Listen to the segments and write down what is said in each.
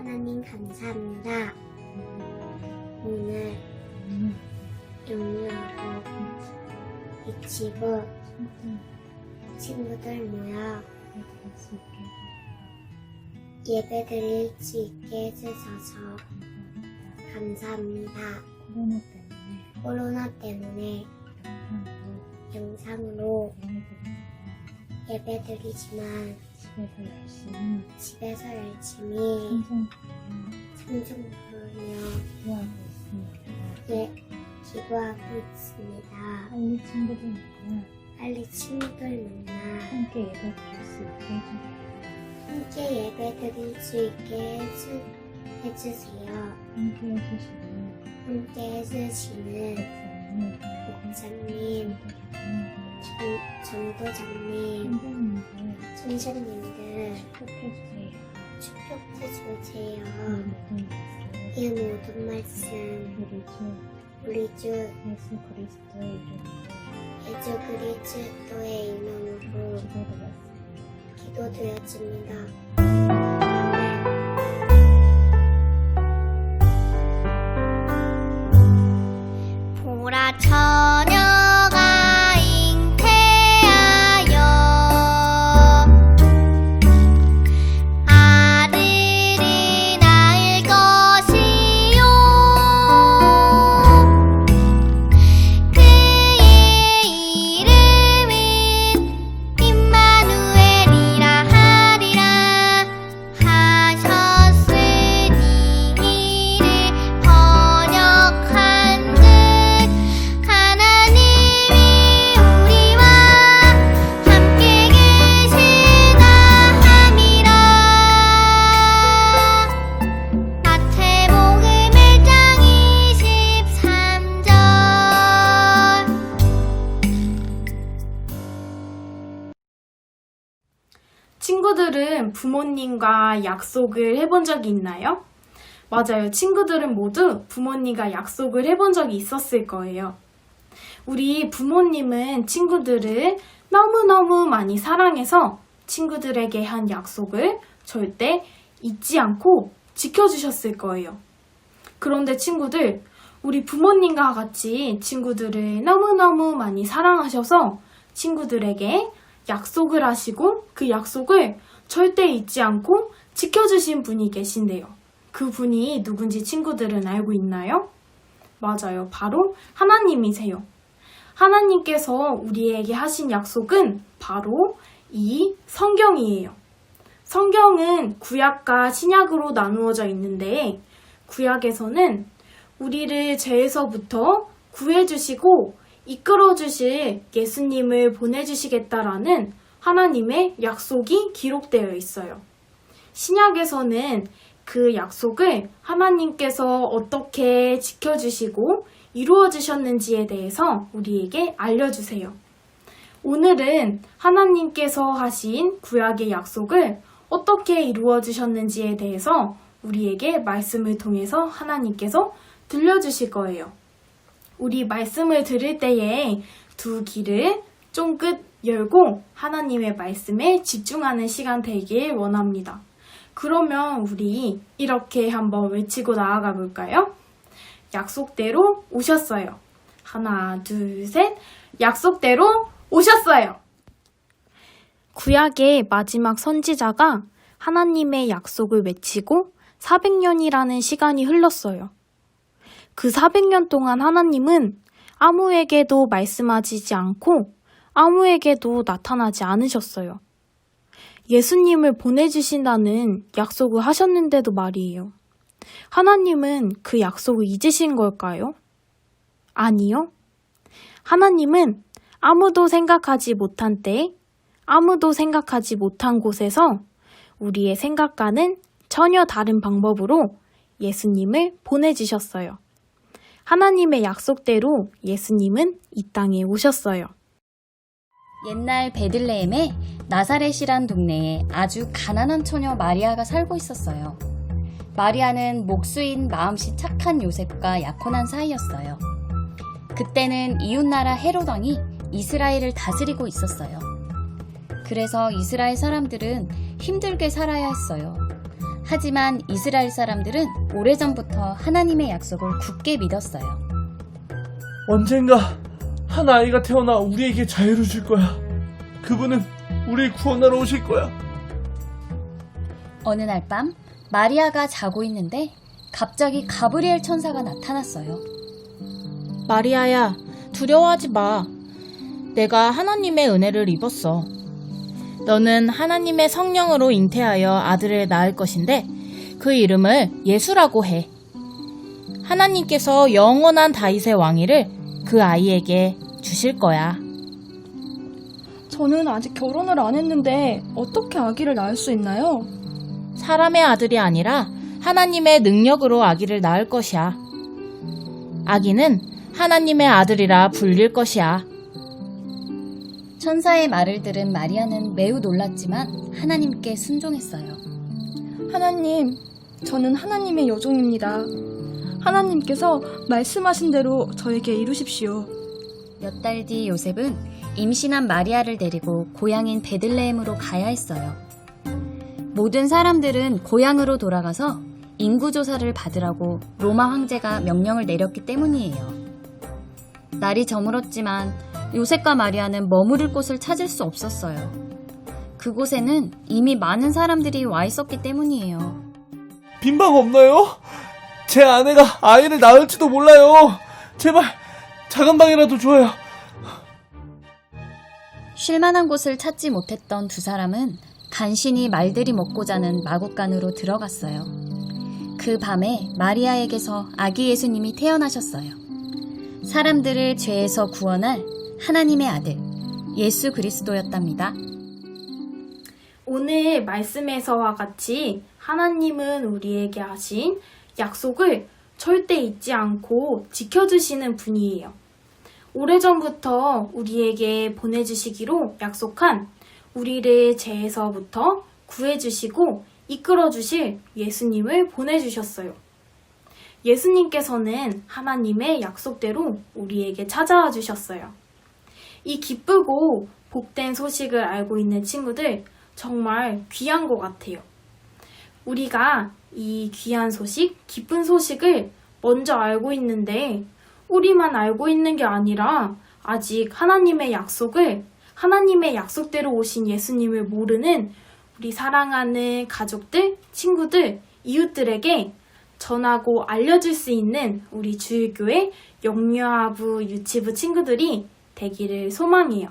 하나님 감사합니다. 오늘 영유하고 이치고 친구들 모여 예배 드릴 수 있게 해주셔서 감사합니다. 코로나 때문에 영상으로 예배 드리지만 집에서 열심히 집에서 열심히 찬송 부르며 기도하고 있습니다. 예, 기도하고 있습니다. 빨리 친구들 만나 빨리 친구들 만나 함께 예배 드릴 수 있게 해주세요. 함께 예배 드릴 수 있게 해주, 해주세요. 함께 해주시는 함께 해주시는 목사님, 목사님, 전, 선생님들 선생님들 축복해주세요. 축복해 주세요. 이 모든 말씀 이 모든 말씀 우리 주 우리 주 예수 그리스도의 이름으로 예수 그리스도의 이름으로. 기도드렸습니다. 부모님과 약속을 해본 적이 있나요? 맞아요. 친구들은 모두 부모님과 약속을 해본 적이 있었을 거예요. 우리 부모님은 친구들을 너무너무 많이 사랑해서 친구들에게 한 약속을 절대 잊지 않고 지켜주셨을 거예요. 그런데 친구들, 우리 부모님과 같이 친구들을 너무너무 많이 사랑하셔서 친구들에게 약속을 하시고 그 약속을 절대 잊지 않고 지켜주신 분이 계신데요. 그 분이 누군지 친구들은 알고 있나요? 맞아요. 바로 하나님이세요. 하나님께서 우리에게 하신 약속은 바로 이 성경이에요. 성경은 구약과 신약으로 나누어져 있는데 구약에서는 우리를 죄에서부터 구해주시고 이끌어주실 예수님을 보내주시겠다라는 하나님의 약속이 기록되어 있어요. 신약에서는 그 약속을 하나님께서 어떻게 지켜주시고 이루어 주셨는지에 대해서 우리에게 알려주세요. 오늘은 하나님께서 하신 구약의 약속을 어떻게 이루어 주셨는지에 대해서 우리에게 말씀을 통해서 하나님께서 들려주실 거예요. 우리 말씀을 들을 때에 두 귀를 쫑긋 열고 하나님의 말씀에 집중하는 시간 되길 원합니다. 그러면 우리 이렇게 한번 외치고 나아가 볼까요? 약속대로 오셨어요. 하나, 둘, 셋. 약속대로 오셨어요. 구약의 마지막 선지자가 하나님의 약속을 외치고 400년이라는 시간이 흘렀어요. 그 400년 동안 하나님은 아무에게도 말씀하시지 않고 아무에게도 나타나지 않으셨어요. 예수님을 보내주신다는 약속을 하셨는데도 말이에요. 하나님은 그 약속을 잊으신 걸까요? 아니요. 하나님은 아무도 생각하지 못한 때, 아무도 생각하지 못한 곳에서 우리의 생각과는 전혀 다른 방법으로 예수님을 보내주셨어요. 하나님의 약속대로 예수님은 이 땅에 오셨어요. 옛날 베들레헴에 나사렛이란 동네에 아주 가난한 처녀 마리아가 살고 있었어요. 마리아는 목수인 마음씨 착한 요셉과 약혼한 사이였어요. 그때는 이웃나라 헤로당이 이스라엘을 다스리고 있었어요. 그래서 이스라엘 사람들은 힘들게 살아야 했어요. 하지만 이스라엘 사람들은 오래전부터 하나님의 약속을 굳게 믿었어요. 언젠가 한 아이가 태어나 우리에게 자유를 줄 거야. 그분은 우리 구원하러 오실 거야. 어느 날 밤 마리아가 자고 있는데 갑자기 가브리엘 천사가 나타났어요. 마리아야, 두려워하지 마. 내가 하나님의 은혜를 입었어. 너는 하나님의 성령으로 잉태하여 아들을 낳을 것인데 그 이름을 예수라고 해. 하나님께서 영원한 다윗의 왕위를 그 아이에게 주실 거야. 저는 아직 결혼을 안 했는데 어떻게 아기를 낳을 수 있나요? 사람의 아들이 아니라 하나님의 능력으로 아기를 낳을 것이야. 아기는 하나님의 아들이라 불릴 것이야. 천사의 말을 들은 마리아는 매우 놀랐지만 하나님께 순종했어요. 하나님, 저는 하나님의 여종입니다. 하나님께서 말씀하신 대로 저에게 이루십시오. 몇 달 뒤 요셉은 임신한 마리아를 데리고 고향인 베들레헴으로 가야 했어요. 모든 사람들은 고향으로 돌아가서 인구조사를 받으라고 로마 황제가 명령을 내렸기 때문이에요. 날이 저물었지만 요셉과 마리아는 머무를 곳을 찾을 수 없었어요. 그곳에는 이미 많은 사람들이 와 있었기 때문이에요. 빈방 없나요? 제 아내가 아이를 낳을지도 몰라요. 제발 작은 방이라도 줘요. 쉴만한 곳을 찾지 못했던 두 사람은 간신히 말들이 먹고 자는 마국간으로 들어갔어요. 그 밤에 마리아에게서 아기 예수님이 태어나셨어요. 사람들을 죄에서 구원할 하나님의 아들, 예수 그리스도였답니다. 오늘 말씀에서와 같이 하나님은 우리에게 하신 약속을 절대 잊지 않고 지켜주시는 분이에요. 오래전부터 우리에게 보내주시기로 약속한 우리를 죄에서부터 구해주시고 이끌어주실 예수님을 보내주셨어요. 예수님께서는 하나님의 약속대로 우리에게 찾아와 주셨어요. 이 기쁘고 복된 소식을 알고 있는 친구들 정말 귀한 것 같아요. 우리가 이 귀한 소식, 기쁜 소식을 먼저 알고 있는데 우리만 알고 있는 게 아니라 아직 하나님의 약속을 하나님의 약속대로 오신 예수님을 모르는 우리 사랑하는 가족들, 친구들, 이웃들에게 전하고 알려줄 수 있는 우리 주일교회 영유아부 유치부 친구들이 되기를 소망해요.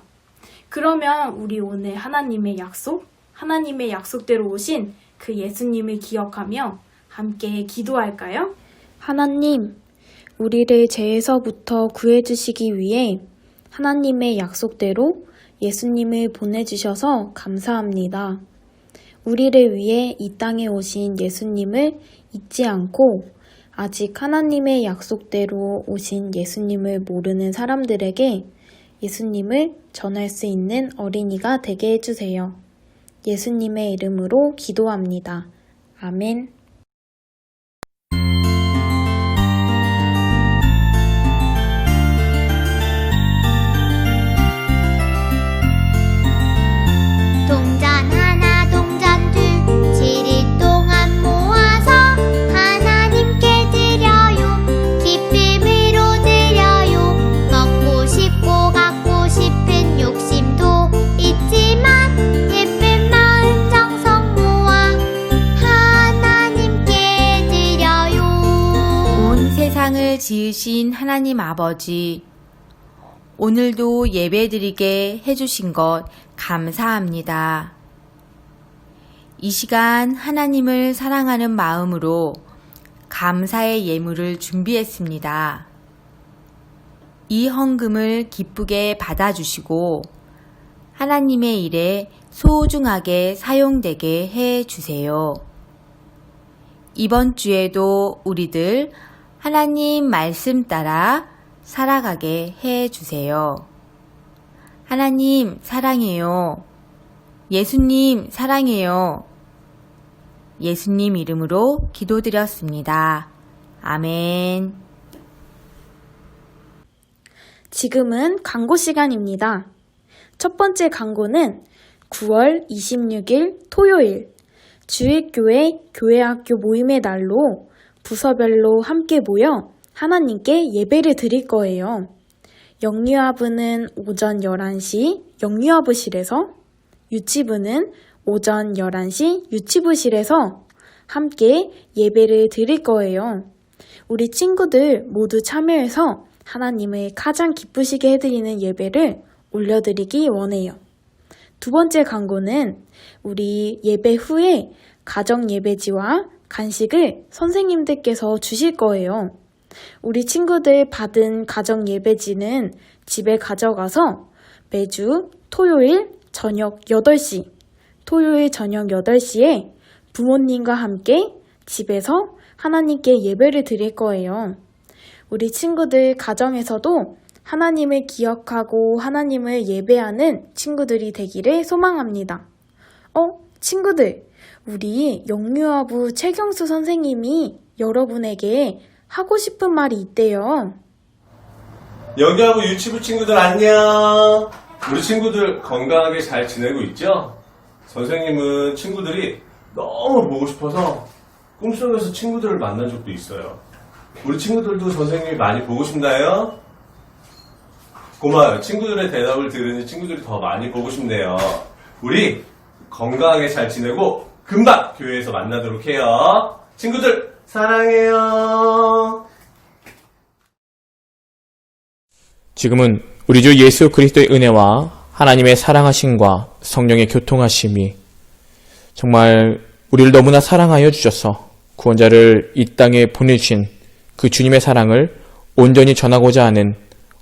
그러면 우리 오늘 하나님의 약속, 하나님의 약속대로 오신 그 예수님을 기억하며 함께 기도할까요? 하나님, 우리를 죄에서부터 구해주시기 위해 하나님의 약속대로 예수님을 보내주셔서 감사합니다. 우리를 위해 이 땅에 오신 예수님을 잊지 않고 아직 하나님의 약속대로 오신 예수님을 모르는 사람들에게 예수님을 전할 수 있는 어린이가 되게 해주세요. 예수님의 이름으로 기도합니다. 아멘. 지으신 하나님 아버지, 오늘도 예배드리게 해주신 것 감사합니다. 이 시간 하나님을 사랑하는 마음으로 감사의 예물을 준비했습니다. 이 헌금을 기쁘게 받아주시고 하나님의 일에 소중하게 사용되게 해 주세요. 이번 주에도 우리들 하나님 말씀 따라 살아가게 해 주세요. 하나님 사랑해요. 예수님 사랑해요. 예수님 이름으로 기도드렸습니다. 아멘. 지금은 광고 시간입니다. 첫 번째 광고는 9월 26일 토요일 주일교회 교회학교 모임의 날로 부서별로 함께 모여 하나님께 예배를 드릴 거예요. 영유아부는 오전 11시 영유아부실에서 유치부는 오전 11시 유치부실에서 함께 예배를 드릴 거예요. 우리 친구들 모두 참여해서 하나님을 가장 기쁘시게 해드리는 예배를 올려드리기 원해요. 두 번째 광고는 우리 예배 후에 가정 예배지와 간식을 선생님들께서 주실 거예요. 우리 친구들 받은 가정 예배지는 집에 가져가서 매주 토요일 저녁 8시, 토요일 저녁 8시에 부모님과 함께 집에서 하나님께 예배를 드릴 거예요. 우리 친구들 가정에서도 하나님을 기억하고 하나님을 예배하는 친구들이 되기를 소망합니다. 어, 친구들, 우리 영유아부 최경수 선생님이 여러분에게 하고 싶은 말이 있대요. 영유아부 유치부 친구들 안녕. 우리 친구들 건강하게 잘 지내고 있죠? 선생님은 친구들이 너무 보고 싶어서 꿈속에서 친구들을 만난 적도 있어요. 우리 친구들도 선생님이 많이 보고 싶나요? 고마워요. 친구들의 대답을 들으니 친구들이 더 많이 보고 싶네요. 우리 건강하게 잘 지내고 금방 교회에서 만나도록 해요. 친구들 사랑해요. 지금은 우리 주 예수 그리스도의 은혜와 하나님의 사랑하심과 성령의 교통하심이 정말 우리를 너무나 사랑하여 주셔서 구원자를 이 땅에 보내주신 그 주님의 사랑을 온전히 전하고자 하는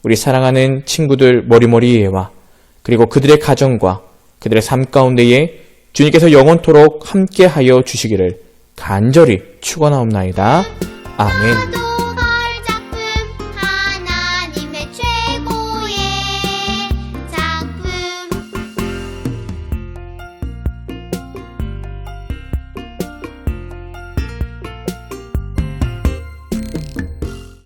우리 사랑하는 친구들 머리머리 예와 그리고 그들의 가정과 그들의 삶 가운데에 주님께서 영원토록 함께하여 주시기를 간절히 축원하옵나이다. 아멘.